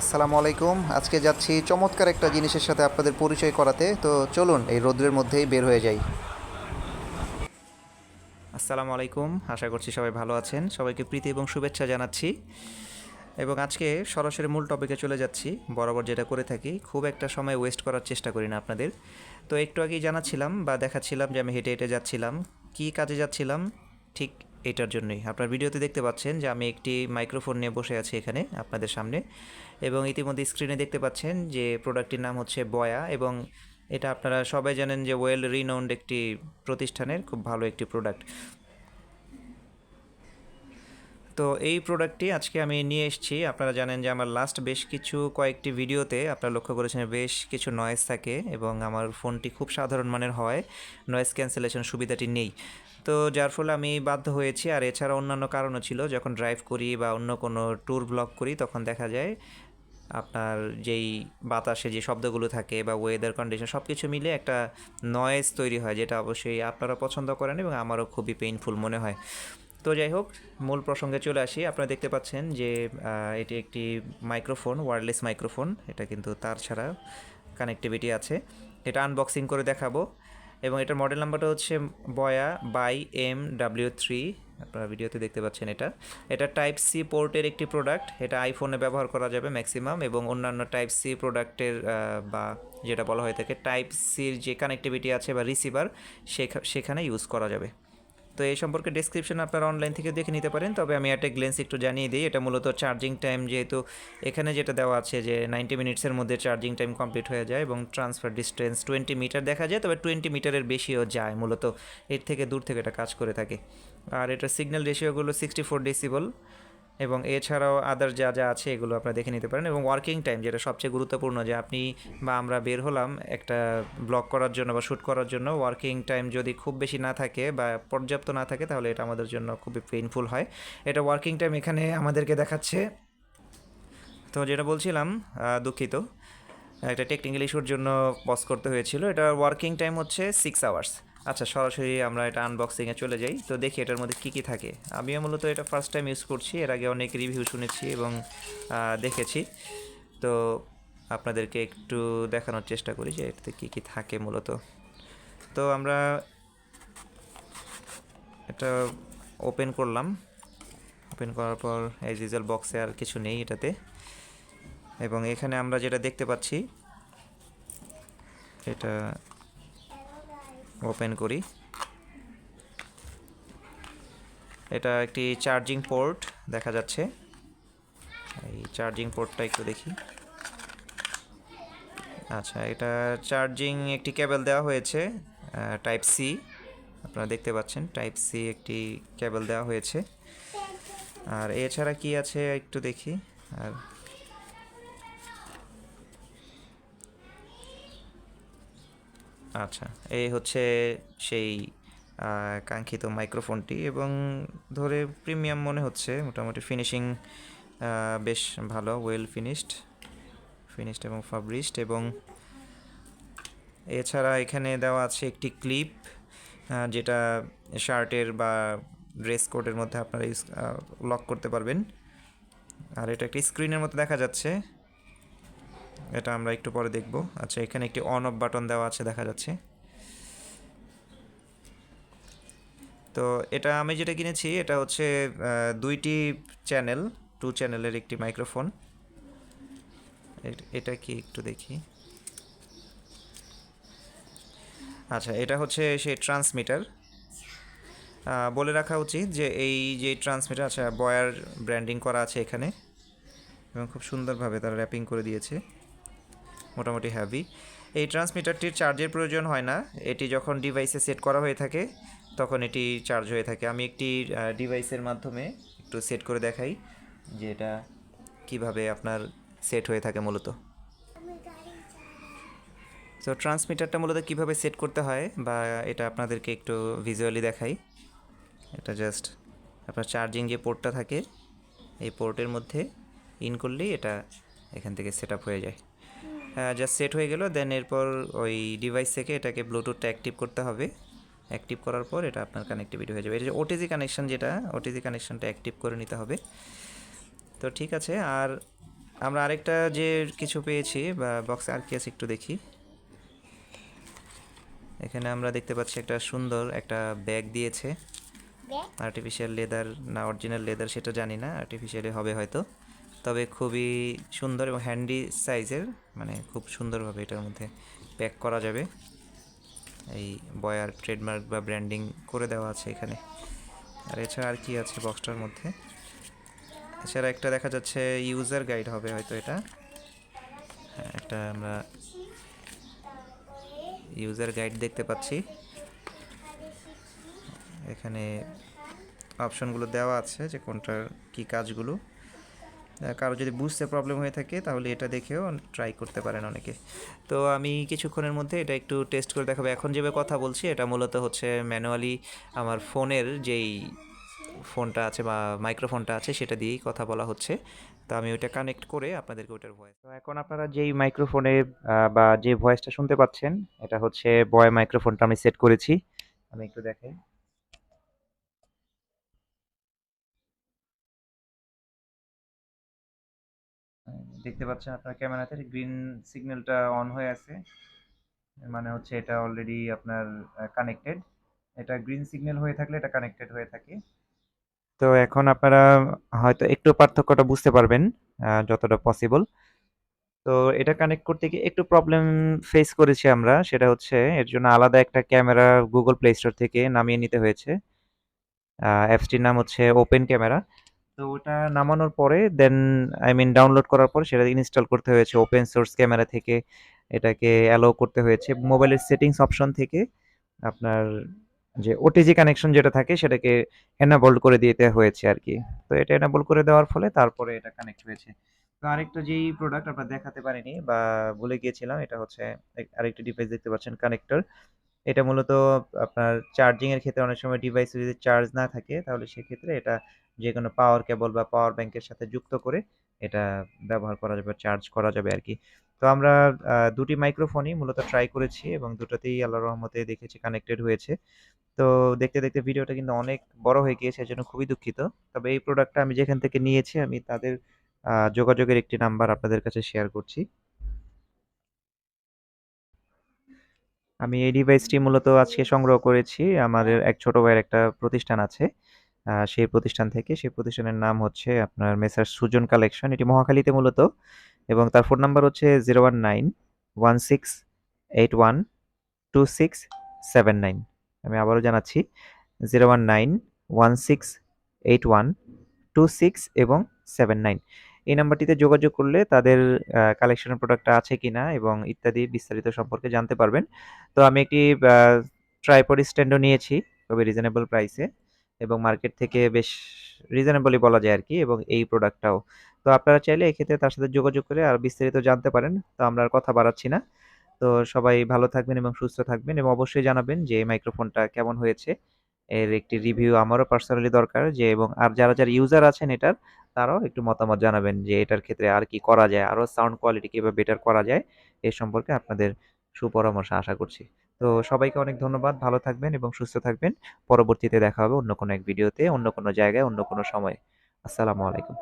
আসসালামু আলাইকুম। আজকে যাচ্ছি চমৎকার একটা জিনিসের সাথে আপনাদের পরিচয় করাতে। তো চলুন, এই রোদ্রের মধ্যেই বের হয়ে যাই। আসসালামু আলাইকুম। আশা করছি সবাই ভালো আছেন। সবাইকে প্রীতি এবং শুভেচ্ছা জানাচ্ছি। এবং আজকে সরাসরি মূল টপিকে চলে যাচ্ছি। বরাবর যেটা করে থাকি, খুব একটা সময় ওয়েস্ট করার চেষ্টা করি না আপনাদের। তো একটু আগেই জানাচ্ছিলাম বা দেখাচ্ছিলাম যে আমি হেঁটে হেঁটে যাচ্ছিলাম। কী কাজে যাচ্ছিলাম? ঠিক এটার জন্যই। আপনার ভিডিওতে দেখতে পাচ্ছেন যে আমি একটি মাইক্রোফোন নিয়ে বসে আছি এখানে, আপনাদের সামনে। এবং ইতিমধ্যে স্ক্রিনে দেখতে পাচ্ছেন যে প্রোডাক্টটির নাম হচ্ছে বয়া এবং এটা আপনারা সবাই জানেন যে ওয়েল রিনাউন্ড একটি প্রতিষ্ঠানের খুব ভালো একটি প্রোডাক্ট। তো এই প্রোডাক্টটি আজকে আমি নিয়ে এসেছি। আপনারা জানেন যে আমার লাস্ট বেশ কিছু কয়েকটি ভিডিওতে আপনারা লক্ষ্য করেছেন বেশ কিছু নয়েজ থাকে এবং আমার ফোনটি খুব সাধারণ মানের হয়। নয়েজ ক্যান্সেলেশন সুবিধাটি নেই। তো যার ফলে আমি বাধ্য হয়েছি। আর এছাড়া অন্যান্য কারণও ছিল। যখন ড্রাইভ করি বা অন্য কোনো ট্যুর ব্লগ করি, তখন দেখা যায় আপনার যেই বাতাসে যে শব্দগুলো থাকে বা ওয়েদার কন্ডিশন সব কিছু মিলে একটা নয়েজ তৈরি হয়, যেটা অবশ্যই আপনারা পছন্দ করেন এবং আমারও খুবই পেইনফুল মনে হয়। তো যাই হোক, মূল প্রসঙ্গে চলে আসি। আপনারা দেখতে পাচ্ছেন যে এটি একটি মাইক্রোফোন ওয়্যারলেস মাইক্রোফোন। এটা কিন্তু তার ছাড়া কানেক্টিভিটি আছে। এটা আনবক্সিং করে দেখাবো। এবং এটার মডেল নাম্বারটা হচ্ছে বয়া বাই এম ডাব্লিউ থ্রি। আপনারা ভিডিওতে দেখতে পাচ্ছেন এটা। এটা টাইপ সি পোর্টের একটি প্রোডাক্ট এটা আইফোনে ব্যবহার করা যাবে ম্যাক্সিমাম এবং অন্যান্য টাইপ সি প্রোডাক্টের বা যেটা বলা হয়ে থাকে টাইপ সির যে কানেক্টিভিটি আছে বা রিসিভার সেখানে ইউজ করা যাবে। তো এই সম্পর্কে ডিসক্রিপশন আপনারা অনলাইন থেকে দেখে নিতে পারেন। তবে আমি একটা গ্লেন্স একটু জানিয়ে দিই, এটা মূলত চার্জিং টাইম যেহেতু এখানে যেটা দেওয়া আছে যে নাইনটি মিনিটসের মধ্যে চার্জিং টাইম কমপ্লিট হয়ে যায় এবং ট্রান্সফার ডিস্টেন্স টোয়েন্টি মিটার দেখা যায়, তবে টোয়েন্টি মিটারের বেশিও যায়, মূলত এর থেকে দূর থেকে এটা কাজ করে থাকে। আর এটা সিগন্যাল রেশিওগুলো সিক্সটি ফোর ডেসিবল এবং এছাড়াও আদার যা যা আছে এগুলো আপনারা দেখে নিতে পারেন এবং ওয়ার্কিং টাইম যেটা সবচেয়ে গুরুত্বপূর্ণ যে আপনি বা আমরা বের হলাম একটা ব্লগ করার জন্য বা শ্যুট করার জন্য ওয়ার্কিং টাইম যদি খুব বেশি না থাকে বা পর্যাপ্ত না থাকে তাহলে এটা আমাদের জন্য খুবই পেইনফুল হয়। এটা ওয়ার্কিং টাইম এখানে আমাদেরকে দেখাচ্ছে। তো যেটা বলছিলাম দুঃখিত। একটা টেকনিক্যাল ইস্যুর জন্য পজ করতে হয়েছিল। এটা ওয়ার্কিং টাইম হচ্ছে সিক্স আওয়ার্স আচ্ছা সরাসরি আমরা এটা আনবক্সিংয়ে চলে যাই। তো দেখি এটার মধ্যে কী কী থাকে। আমিও মূলত এটা ফার্স্ট টাইম ইউজ করছি। এর আগে অনেক রিভিউ শুনেছি এবং দেখেছি। তো আপনাদেরকে একটু দেখানোর চেষ্টা করি যে এটাতে কী কী থাকে মূলত। তো আমরা এটা ওপেন করলাম। ওপেন করার পর এই ডিজেল বক্সে আর কিছু নেই এটাতে। এবং এখানে আমরা যেটা দেখতে পাচ্ছি, এটা ওপেন করি। এটা একটি চার্জিং পোর্ট দেখা যাচ্ছে। এই চার্জিং পোর্টটা একটু দেখি। আচ্ছা এটা চার্জিং একটি কেবল দেওয়া হয়েছে টাইপ সি। আপনারা দেখতে পাচ্ছেন, টাইপ সি একটি কেবল দেওয়া হয়েছে। আর এছাড়া কি আছে একটু দেখি। আর আচ্ছা এই হচ্ছে সেই কাঙ্ক্ষিত মাইক্রোফোনটি এবং ধরে প্রিমিয়াম মনে হচ্ছে, মোটামুটি ফিনিশিং বেশ ভালো ওয়েল ফিনিশড ফিনিশড এবং ফাবরিশড এবং এছাড়া এখানে দেওয়া আছে একটি ক্লিপ যেটা শার্টের বা ড্রেস কোডের মধ্যে আপনারা লক করতে পারবেন। আর এটা একটি স্ক্রিনের মতো দেখা যাচ্ছে। এটা আমরা একটু পরে দেখব। আচ্ছা এখানে একটি অন অফ বাটন দেওয়া আছে, দেখা যাচ্ছে। তো এটা আমি যেটা কিনেছি, এটা হচ্ছে দুইটি চ্যানেল টু চ্যানেলের একটি মাইক্রোফোন এটা কি একটু দেখি। আচ্ছা এটা হচ্ছে সেই ট্রান্সমিটার বলে রাখা উচিত যে এই যে ট্রান্সমিটার আচ্ছা বয়ার ব্র্যান্ডিং করা আছে এখানে। এবং খুব সুন্দরভাবে তারা র্যাপিং করে দিয়েছে। মোটামুটি হ্যাভি এই ট্রান্সমিটারটির চার্জের প্রয়োজন হয় না। এটি যখন ডিভাইসে সেট করা হয়ে থাকে, তখন এটি চার্জ হয়ে থাকে। আমি একটি ডিভাইসের মাধ্যমে একটু সেট করে দেখাই যে এটা কীভাবে আপনার সেট হয়ে থাকে মূলত। তো ট্রান্সমিটারটা মূলত কীভাবে সেট করতে হয় বা এটা আপনাদেরকে একটু ভিজুয়ালি দেখাই। এটা জাস্ট আপনার চার্জিং যে পোর্টটা থাকে। এই পোর্টের মধ্যে ইন করলেই এটা এখান থেকে সেট হয়ে যায়। জাস্ট সেট হয়ে গেল দেন এরপর ওই ডিভাইস থেকে এটাকে ব্লুটুথটা অ্যাক্টিভ করতে হবে। অ্যাক্টিভ করার পর এটা আপনার কানেক্টিভিটি হয়ে যাবে। এটা যে ওটিজি কানেকশন যেটা ওটিজি কানেকশনটা অ্যাক্টিভ করে নিতে হবে। তো ঠিক আছে আর আমরা আরেকটা যে কিছু পেয়েছি বা বক্সে আর কি আছে একটু দেখি। এখানে আমরা দেখতে পাচ্ছি একটা সুন্দর একটা ব্যাগ দিয়েছে। আর্টিফিশিয়াল লেদার না অরিজিনাল লেদার সেটা জানি না আর্টিফিশিয়ালি হবে হয়তো। তবে খুবই সুন্দর এবং হ্যান্ডি সাইজের মানে খুব সুন্দরভাবে এটার মধ্যে প্যাক করা যাবে। এই বয়ার ট্রেডমার্ক বা ব্র্যান্ডিং করে দেওয়া আছে এখানে। আর এছাড়া আর কি আছে বক্সটার মধ্যে? এছাড়া একটা দেখা যাচ্ছে ইউজার গাইড হবে হয়তো এটা। হ্যাঁ একটা আমরা ইউজার গাইড দেখতে পাচ্ছি। এখানে অপশনগুলো দেওয়া আছে যে কোনটার কি কাজগুলো। কারও যদি বুঝতে প্রবলেম হয়ে থাকে, তাহলে এটা দেখেও ট্রাই করতে পারেন অনেকে। তো আমি কিছুক্ষণের মধ্যে এটা একটু টেস্ট করে দেখাবো। এখন যেভাবে কথা বলছি, এটা মূলত হচ্ছে ম্যানুয়ালি আমার ফোনের যেই ফোনটা আছে বা মাইক্রোফোনটা আছে, সেটা দিয়েই কথা বলা হচ্ছে। তো আমি ওইটা কানেক্ট করে আপনাদেরকে ওইটার ভয়েস তো এখন আপনারা যেই মাইক্রোফোনে বা যে ভয়েসটা শুনতে পাচ্ছেন, এটা হচ্ছে বয় মাইক্রোফোনটা আমি সেট করেছি। আমি একটু দেখাই। দেখতে পাচ্ছেন আপনার ক্যামেরাতে গ্রিন সিগন্যালটা অন হয়ে আছে। মানে হচ্ছে এটা অলরেডি আপনার কানেক্টেড এটা গ্রিন সিগন্যাল হয়ে থাকলে এটা কানেক্টেড হয়ে থাকে। তো এখন আপনারা হয়তো একটু পার্থক্যটা বুঝতে পারবেন যতটা পসিবল তো এটা কানেক্ট করতে গিয়ে একটু প্রবলেম ফেস করেছি আমরা। সেটা হচ্ছে এর জন্য আলাদা একটা ক্যামেরা গুগল প্লে স্টোর থেকে নামিয়ে নিতে হয়েছে। অ্যাপসটির নাম হচ্ছে ওপেন ক্যামেরা তো ওটা নামানোর পরে দেন আই মিন ডাউনলোড করার পর সেটা ইনস্টল করতে হয়েছে। ওপেন সোর্স ক্যামেরা থেকে এটাকে অ্যালাউ করতে হয়েছে। মোবাইলের সেটিংস অপশন থেকে আপনার যে ওটিজি কানেকশন যেটা থাকে সেটাকে এনাবল করে দিতে হয়েছে আর কি। তো এটা এনাবল করে দেওয়ার ফলে তারপরে এটা কানেক্ট হয়েছে। তো আরেকটা যেই প্রোডাক্ট আপনার দেখাতে পারিনি বা ভুলে গিয়েছিলাম, এটা হচ্ছে আরেকটা ডিভাইস দেখতে পাচ্ছেন কানেক্টর এটা মূলত আপনার চার্জিংয়ের ক্ষেত্রে অনেক সময় ডিভাইসে যদি চার্জ না থাকে, তাহলে সেক্ষেত্রে এটা যে কোনো পাওয়ার কেবল বা পাওয়ার ব্যাংকের সাথে যুক্ত করে এটা ব্যবহার করা যাবে চার্জ করা যাবে আর কি তো আমরা দুটি মাইক্রোফোনই মূলত ট্রাই করেছি এবং দুটোতেই আল্লাহর রহমতে দেখেছি কানেক্টেড হয়েছে। তো দেখতে দেখতে ভিডিওটা কিন্তু অনেক বড় হয়ে গিয়েছে, এজন্য খুবই দুঃখিত। তবে এই প্রোডাক্টটা আমি যেখান থেকে নিয়েছি, আমি তাদের যোগাযোগের একটি নাম্বার আপনাদের কাছে শেয়ার করছি। আমি এই ডিভাইসটি মূলত আজকে সংগ্রহ করেছি। আমাদের এক ছোট ভাইয়ের একটা প্রতিষ্ঠান আছে। সেই প্রতিষ্ঠান থেকে। সেই প্রতিষ্ঠানের নাম হচ্ছে আপনার মেসার সুজন কালেকশন। এটি মহাখালীতে মূলত এবং তার ফোন নাম্বার হচ্ছে zero one nine one six eight one two six seven nine. আমি আবারও জানাচ্ছি, zero one nine one six eight one two six এবং সেভেন নাইন। এই নাম্বারটিতে যোগাযোগ করলে তাদের কালেকশনের প্রোডাক্টটা আছে কি না এবং ইত্যাদি বিস্তারিত সম্পর্কে জানতে পারবেন। তো আমি একটি ট্রাইপড স্ট্যান্ডও নিয়েছি খুবই রিজনেবল প্রাইসে এবং মার্কেট থেকে বেশ রিজনেবলই বলা যায় আর কি এবং এই প্রোডাক্টটাও তো আপনারা চাইলে এক্ষেত্রে তার সাথে যোগাযোগ করে আর বিস্তারিত জানতে পারেন। তো আমরা আর কথা বাড়াচ্ছি না। তো সবাই ভালো থাকবেন এবং সুস্থ থাকবেন এবং অবশ্যই জানাবেন যে এই মাইক্রোফোনটা কেমন হয়েছে। এর একটি রিভিউ আমারও পার্সোনালি দরকার যে এবং আর যারা যারা ইউজার আছেন এটার, তারাও একটু মতামত জানাবেন যে এটার ক্ষেত্রে আর কি করা যায় আরও সাউন্ড কোয়ালিটি কীভাবে বেটার করা যায়, এ সম্পর্কে আপনাদের সুপরামর্শ আশা করছি। তো সবাইকে অনেক ধন্যবাদ, ভালো থাকবেন এবং সুস্থ থাকবেন। পরবর্তীতে দেখা হবে অন্য কোনো এক ভিডিওতে, অন্য কোনো জায়গায়, অন্য কোনো সময়ে। আসসালামু আলাইকুম।